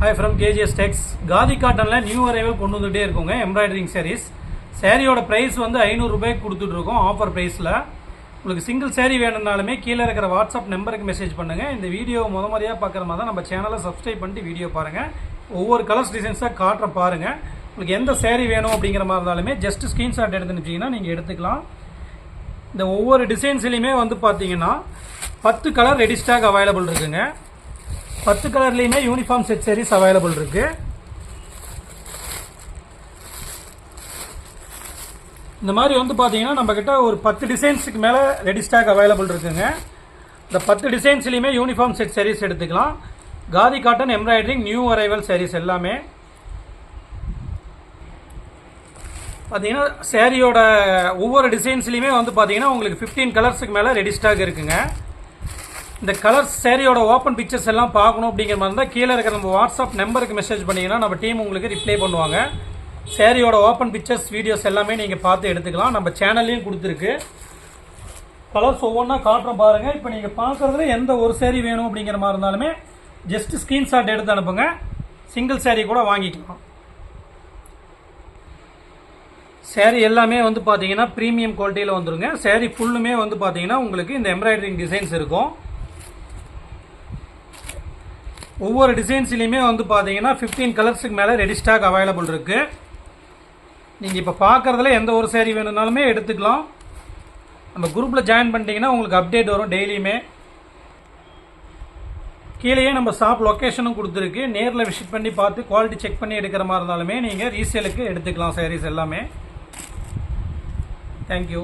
Hi from KGS Tex Khadi காட்டனில் new arrival கொண்டு வந்துகிட்டே இருக்கோங்க எம்ப்ராய்டரிங் sarees. சேரீயோட ப்ரைஸ் வந்து ஐநூறுரூபாய்க்கு கொடுத்துட்ருக்கோம் ஆஃபர் ப்ரைஸில் உங்களுக்கு சிங்கிள் சேரீ வேணும்னாலுமே கீழே இருக்கிற வாட்ஸ்அப் நம்பருக்கு மெசேஜ் பண்ணுங்கள் இந்த வீடியோ முத முறையாக பார்க்குற மாதிரி தான் நம்ம சேனலை சப்ஸ்கிரைப் பண்ணிட்டு வீடியோ பாருங்கள் ஒவ்வொரு கலர்ஸ் டிசைன்ஸாக காட்டுற பாருங்கள் உங்களுக்கு எந்த சேரீ வேணும் அப்படிங்கிற மாதிரி இருந்தாலுமே ஜஸ்ட் ஸ்க்ரீன்ஷாட் எடுத்துனுச்சிங்கன்னா நீங்கள் எடுத்துக்கலாம். இந்த ஒவ்வொரு டிசைன்ஸ்லையுமே வந்து பார்த்தீங்கன்னா பத்து கலர் ரெடி ஸ்டாக் அவைலபிள் இருக்குங்க. பத்து கலர்லேயுமே யூனிஃபார்ம் செட் சேரீஸ் அவைலபிள் இருக்கு. இந்த மாதிரி வந்து பார்த்தீங்கன்னா நம்ம கிட்ட ஒரு பத்து டிசைன்ஸுக்கு மேலே ரெடி ஸ்டாக் அவைலபிள் இருக்குங்க. இந்த பத்து டிசைன்ஸ்லையுமே யூனிஃபார்ம் செட் சேரீஸ் எடுத்துக்கலாம். Khadi cotton embroidering new arrival sarees எல்லாமே. பார்த்தீங்கன்னா சேரீயோட ஒவ்வொரு டிசைன்ஸ்லையுமே வந்து பார்த்தீங்கன்னா உங்களுக்கு ஃபிஃப்டீன் கலர்ஸுக்கு மேலே ரெடி ஸ்டாக் இருக்குங்க. இந்த கலர் சேரீயோட ஓப்பன் பிக்சர்ஸ் எல்லாம் பார்க்கணும் அப்படிங்கிற மாதிரி இருந்தால் கீழே இருக்கிற நம்ம வாட்ஸ்அப் நம்பருக்கு மெசேஜ் பண்ணிங்கன்னா நம்ம டீம் உங்களுக்கு ரிப்ளை பண்ணுவாங்க. சேரீயோட ஓப்பன் பிக்சர்ஸ் வீடியோஸ் எல்லாமே நீங்கள் பார்த்து எடுத்துக்கலாம். நம்ம சேனல்லையும் கொடுத்துருக்கு. கலர்ஸ் ஒவ்வொன்றா காட்டுறோம் பாருங்கள் இப்போ நீங்கள் பார்க்குறதுல எந்த ஒரு சேரீ வேணும் அப்படிங்கிற மாதிரி இருந்தாலுமே ஜஸ்ட் ஸ்க்ரீன்ஷாட் எடுத்து அனுப்புங்க. சிங்கிள் சேரீ கூட வாங்கிக்கலாம். சேரீ எல்லாமே வந்து பார்த்தீங்கன்னா ப்ரீமியம் குவாலிட்டியில் வந்துருங்க. சேரீ ஃபுல்லுமே வந்து பார்த்தீங்கன்னா உங்களுக்கு இந்த எம்ப்ராய்டரிங் டிசைன்ஸ் இருக்கும். ஒவ்வொரு டிசைன்ஸ்லையுமே வந்து பார்த்தீங்கன்னா ஃபிஃப்டீன் கலர்ஸுக்கு மேலே ரெடி ஸ்டாக் அவைலபிள் இருக்குது நீங்கள் இப்போ பார்க்குறதுல எந்த ஒரு சேரீ வேணும்னாலுமே எடுத்துக்கலாம். நம்ம குரூப்பில் ஜாயின் பண்ணிட்டீங்கன்னா உங்களுக்கு அப்டேட் வரும் டெய்லியுமே கீழேயே நம்ம ஷாப் லொக்கேஷனும் கொடுத்துருக்கு. நேரில் விசிட் பண்ணி பார்த்து குவாலிட்டி செக் பண்ணி எடுக்கிற மாதிரி இருந்தாலுமே நீங்கள் ரீசேலுக்கு எடுத்துக்கலாம் sarees எல்லாமே. தேங்க்யூ